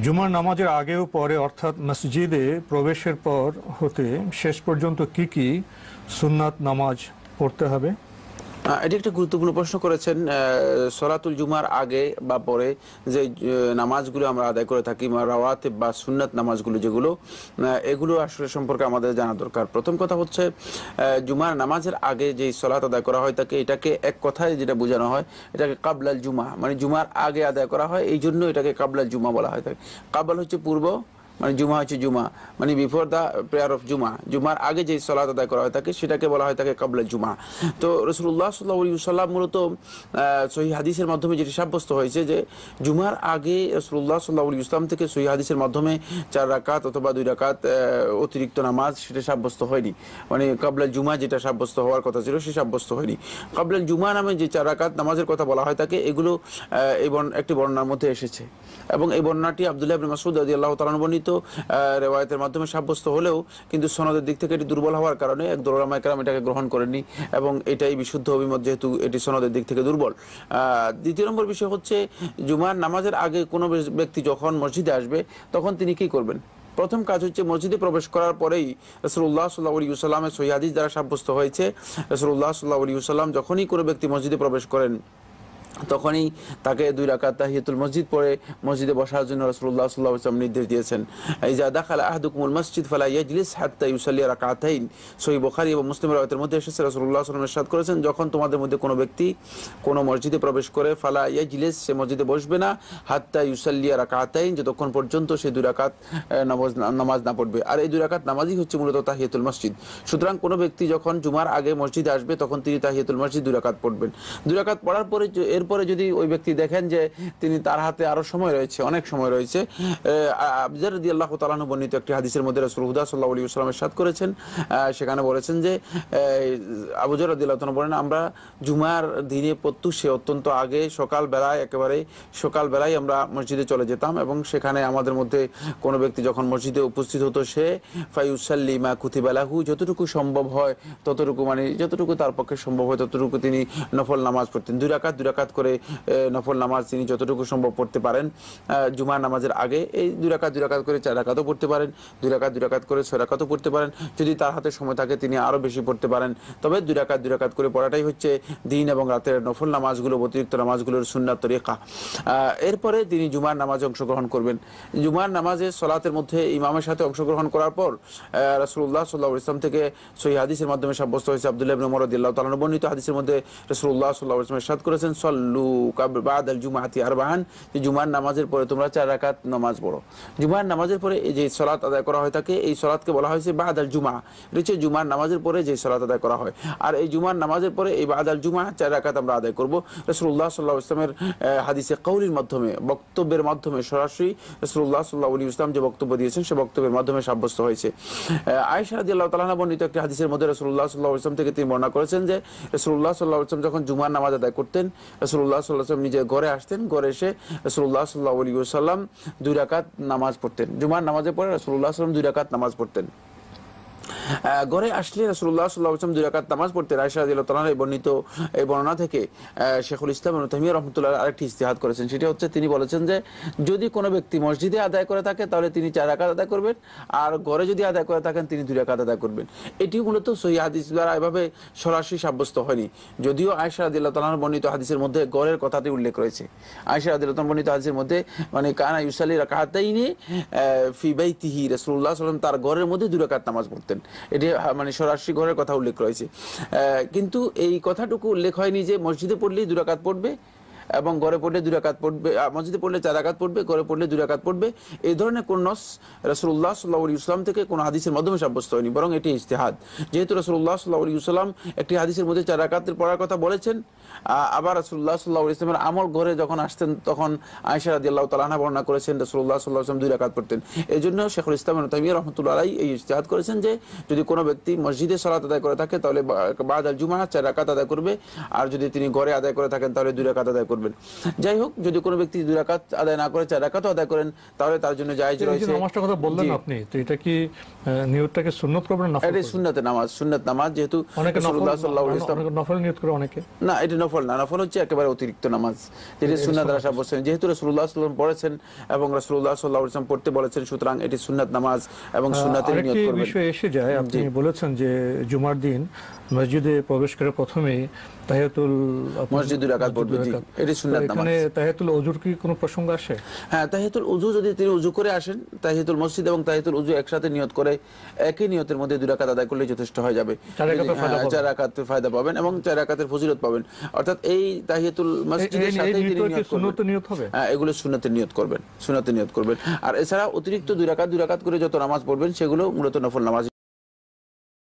জুমার নামাজের আগে ও পরে, অর্থাৎ মসজিদে প্রবেশের পর হতে শেষ পর্যন্ত কি কি সুন্নাত নামাজ পড়তে হবে? এটি একটা গুরুত্বপূর্ণ প্রশ্ন করেছেন সলাতুল জুমার আগে বা পরে যে নামাজগুলো আমরা আদায় করে থাকি রাওয়াতে বা সুন্নাত নামাজগুলো যেগুলো এগুলো আসলে সম্পর্কে আমাদের জানা দরকার। প্রথম কথা হচ্ছে জুমার নামাজের আগে যে সলাত আদায় করা হয়, তাকে এটাকে এক কথায় যেটা বোঝানো হয়, এটাকে কাবলাল জুমা। মানে জুমার আগে আদায় করা হয়, এই জন্য এটাকে কাবলাল জুমা বলা হয়। থাকে কাবলাল হচ্ছে পূর্ব মানে জুমা হচ্ছে জুমা। মানে বিফোর দ্য প্রেয়ার অফ জুমা। জুমার আগে যে সলাত আদায় করা হয় থাকে সেটাকে বলা হয় থাকে কাবলা জুমা। তো রসুল্লাহ সাল্লাহ মূলত আহ, সহি হাদিসের মাধ্যমে যেটি সাব্যস্ত হয়েছে যে জুমার আগে রসুল্লাহ সাল্লাহ ইসলাম থেকে সহি হাদিসের মাধ্যমে চার রাকাত অথবা দুই রাকাত অতিরিক্ত নামাজ সেটা সাব্যস্ত হয়নি। মানে কাবলা জুমা যেটা সাব্যস্ত হওয়ার কথা ছিল সে সাব্যস্ত হয়নি। কাবলা জুমা নামে যে চার রাকাত নামাজের কথা বলা হয় তাকে এগুলো এই একটি বর্ণনার মধ্যে এসেছে। এবং এই বর্ণনাটি আবদুল্লাহ ইবনে আদি আল্লাহ তাআলা বর্ণিত আহ, রেওয়ায়েতের মাধ্যমে সাব্যস্ত হলেও কিন্তু সনদের দিক থেকে এটি দুর্বল হওয়ার কারণে এক দোলামা একরাম এটাকে গ্রহণ করেননি এবং এটাই বিশুদ্ধ অভিমত যেহেতু এটি সনদের দিক থেকে দুর্বল। দ্বিতীয় নম্বর বিষয় হচ্ছে জুমার নামাজের আগে কোনো ব্যক্তি যখন মসজিদে আসবে তখন তিনি কি করবেন? প্রথম কাজ হচ্ছে মসজিদে প্রবেশ করার পরেই রসুল্লাহ সাল্লাহ আলী সাল্লামের সহিদিস দ্বারা সাব্যস্ত হয়েছে। রসুল্লাহ সাল্লাহ আলী সাল্লাম যখনই কোনো ব্যক্তি মসজিদে প্রবেশ করেন তখনই তাকে দুই রাকাত তাহিয়াতুল মসজিদ পড়ে মসজিদে বসার জন্য রাসূলুল্লাহ সাল্লাল্লাহু আলাইহি নির্দেশ দিয়েছেন। যা দাখালা আহাদুকুমুল মসজিদ ফালা ইয়াজলিস হাত্তা ইউসাল্লি রাকাতাইন। সহিহ বুখারী এবং মুসলিম রাওয়াতের মধ্যে এসেছে আলাইহি ওয়াসাল্লাম ইরশাদ করেছেন, যখন তোমাদের মধ্যে কোনো ব্যক্তি কোনো মসজিদে প্রবেশ করে, ফালা ইয়াজলিস, সে মসজিদে বসবে না, হাত্তা ইউসাল্লি রাকাতাইন, যতক্ষণ পর্যন্ত সে দুই রাকাত নামাজ নামাজ না পড়বে। আর এই দুই রাকাত নামাজই হচ্ছে মূলত তাহিয়াতুল মসজিদ। সুতরাং কোনো ব্যক্তি যখন জুমার আগে মসজিদে আসবে, তখন তিনি তাহিয়াতুল মসজিদ দুই রাকাত পড়বেন। দুই রাকাত পড়ার পরে য- এরপরে যদি ওই ব্যক্তি দেখেন যে তিনি তার হাতে আরও সময় রয়েছে, অনেক সময় রয়েছে আল্লাহ বর্ণিত একটি হাদিসের মধ্যে রসুল হুদা সাল্লাহ আলী ইসলামের সাদ করেছেন সেখানে বলেছেন যে আবুজর আদিল্লাহ বলেন, আমরা জুমার দিনে প্রত্যুষে অত্যন্ত আগে সকাল বেলায় একেবারে সকাল বেলায় আমরা মসজিদে চলে যেতাম এবং সেখানে আমাদের মধ্যে কোনো ব্যক্তি যখন মসজিদে উপস্থিত হতো সে ফাইউসাল্লিমা কুতিবালাহু যতটুকু সম্ভব হয় ততটুকু মানে যতটুকু তার পক্ষে সম্ভব হয় ততটুকু তিনি নফল নামাজ পড়তেন। দুই রাকাত দুই রাকাত করে নফল নামাজ তিনি যতটুকু সম্ভব পড়তে পারেন। জুমার নামাজের আগে এই দুই রাকাত, দুই করে চার রাকাতও পড়তে পারেন, দুই রাকাত, দুই করে ছয় রাকাতও পড়তে পারেন। যদি তার হাতে সময় থাকে তিনি আরও বেশি পড়তে পারেন। তবে দুই রাকাত, দুই করে পড়াটাই হচ্ছে দিন এবং রাতের নফল নামাজগুলো, অতিরিক্ত নামাজগুলোর সুন্নাত তরিকা। এরপরে তিনি জুমার নামাজে অংশগ্রহণ করবেন। জুমার নামাজে সলাতের মধ্যে ইমামের সাথে অংশগ্রহণ করার পর রসুল্লাহ সাল্লাহ ইসলাম থেকে সহি হাদিসের মাধ্যমে সাব্যস্ত হয়েছে আবদুল্লাহ ইবনে উমর তাআলা বর্ণিত হাদিসের মধ্যে রসুল্লাহ সাল্লাহ ইসলাম ইরশাদ করেছেন জুমার নামাজের পরে তোমরা চার রাকাত নামাজ পড়ো। জুমার নামাজের পরে এই যে সলাত আদায় করা হয় থাকে এই সলাতকে বলা হয়েছে বাদ আল জুমা। এটা জুমার নামাজের পরে যে সলাত আদায় করা হয়। আর এই জুমার নামাজের পরে এই বাদ আল জুমা চার রাকাত আমরা আদায় করব। রসুল্লাহ সাল্লাহ ইসলামের হাদিসে কৌলির মাধ্যমে, বক্তব্যের মাধ্যমে সরাসরি রসুল্লাহ সাল্লাহ আলী ইসলাম যে বক্তব্য দিয়েছেন, সে বক্তব্যের মাধ্যমে সাব্যস্ত হয়েছে। রাদি আল্লাহ তালানা বর্ণিত একটি হাদিসের মধ্যে রসুল্লাহ সাল্লাহ ইসলাম থেকে তিনি বর্ণনা করেছেন যে রসুল্লাহ সাল্লাহ ইসলাম যখন জুমার নামাজ আদায় করতেন রসুল্লাহ সাল্লাহ নিজে ঘরে আসতেন, ঘরে এসে রসুল্লাহ সাল্লাহ আলী সাল্লাম দুই রাকাত নামাজ পড়তেন। জুমার নামাজের পড়ে রসুল্লাহ সাল্লাম দুই রাকাত নামাজ পড়তেন। ঘরে আসলে রসুল্লাহ সাল্লাহ আসলাম দুই রাকাত নামাজ পড়তে রায়শা আদিল্লাহ তালার এই বর্ণিত, এই বর্ণনা থেকে শেখুল ইসলাম তামিয়া রহমতুল্লাহ আরেকটি ইস্তেহাদ করেছেন। সেটি হচ্ছে তিনি বলেছেন যে, যদি কোনো ব্যক্তি মসজিদে আদায় করে থাকে, তাহলে তিনি চার রাকাত আদায় করবেন। আর ঘরে যদি আদায় করে থাকেন, তিনি দুই রাকাত আদায় করবেন। এটি মূলত সহি হাদিস দ্বারা এভাবে সরাসরি সাব্যস্ত হয়নি। যদিও আয়সা আদিল্লাহ তালার বর্ণিত হাদিসের মধ্যে গড়ের কথাটি উল্লেখ রয়েছে। আয়সা আদিল্লাহ বর্ণিত হাদিসের মধ্যে মানে কানা ইউসালি রাকাতাইনি ফি বাইতিহি, রাসূলুল্লাহ সাল্লাল্লাহু আলাইহি তার ঘরের মধ্যে দুই রাকাত নামাজ পড়তেন। এটি মানে সরাসরি ঘরের কথা উল্লেখ রয়েছে। কিন্তু এই কথাটুকু উল্লেখ হয়নি যে মসজিদে পড়লেই দুরাকাত পড়বে এবং ঘরে পড়লে দুই রাকাত পড়বে মসজিদে পড়লে চার রাকাত পড়বে, ঘরে পড়লে দুই রাকাত পড়বে। এই ধরনের কোন নস রসুল্লাহ সাল্লাহ ইসলাম থেকে কোন হাদিসের মাধ্যমে সাব্যস্ত হয়নি, বরং এটি ইস্তেহাদ যেহেতু রসুল্লাহ সাল্লাহ ইসলাম একটি হাদিসের মধ্যে চার রাকাতের পড়ার কথা বলেছেন আবার রসুল্লাহ সাল্লাহ ইসলামের আমল ঘরে যখন আসতেন, তখন আয়সা রাদি আল্লাহ তালাহা বর্ণনা করেছেন রসুল্লাহ সাল্লাহ আসলাম দুই রাকাত পড়তেন। এই জন্য শেখুল ইসলাম তামিয়া রহমতুল্লাহ আলাই এই ইস্তেহাদ করেছেন যে, যদি কোনো ব্যক্তি মসজিদে সালাত আদায় করে থাকে, তাহলে বাদ আল জুমা চার রাকাত আদায় করবে, আর যদি তিনি ঘরে আদায় করে থাকেন, তাহলে দুই রাকাত আদায় করবে। পড়বেন যাই হোক যদি কোনো ব্যক্তি দুই রাকাত আদায় না করে চার রাকাতও আদায় করেন তাহলে তার জন্য জায়েজ রয়েছে। নামাজটার কথা বললেন আপনি তো এটা কি নিয়তটাকে সুন্নত করবেন না এটা সুন্নাতে নামাজ সুন্নাত নামাজ যেহেতু রাসূলুল্লাহ সাল্লাল্লাহু আলাইহি ওয়াসাল্লাম- নফল নিয়ত করে অনেকে। না এটা নফল না নফল হচ্ছে একেবারে অতিরিক্ত নামাজ যেটি সুন্নাত দ্বারা সাব্যস্ত যেহেতু রাসূলুল্লাহ সাল্লাল্লাহু আলাইহি পড়েছেন এবং রাসূলুল্লাহ সাল্লাল্লাহু আলাইহি পড়তে বলেছেন সুতরাং এটি সুন্নাত নামাজ এবং সুন্নাতের নিয়ত করবেন। বিষয় এসে যায় আপনি বলেছেন যে জুমার দিন মসজিদে প্রবেশ করে প্রথমেই তাহিয়াতুল আপনার- মসজিদ দুই পড়বে। এটি সুন্নাত এখানে নামাজ। তাহিয়াতুল কি কোনো প্রসঙ্গ আসে? হ্যাঁ তাহিয়াতুল উজু যদি তিনি উজু করে আসেন তাহিয়াতুল মসজিদ এবং তাহিয়াতুল উজু একসাথে নিয়ত করে একই নিয়তের মধ্যে দুই রাকাত আদায় করলে যথেষ্ট হয়ে যাবে। চার রাকাতের যদি- ফায়দা হ্যাঁ, পাবেন। চার রাকাতের ফায়দা পাবেন এবং চার রাকাতের ফজিলত পাবেন। অর্থাৎ এই তাহিয়াতুল মসজিদের এই তিনি নিয়ত করবেন। নিয়ত হবে? হ্যাঁ এগুলো সুন্নতে নিয়ত করবেন সুন্নতে নিয়ত করবেন। আর এছাড়া অতিরিক্ত দুই রাকাত দুই রাকাত করে যত নামাজ পড়বেন সেগুলো মূলত নফল নামাজ।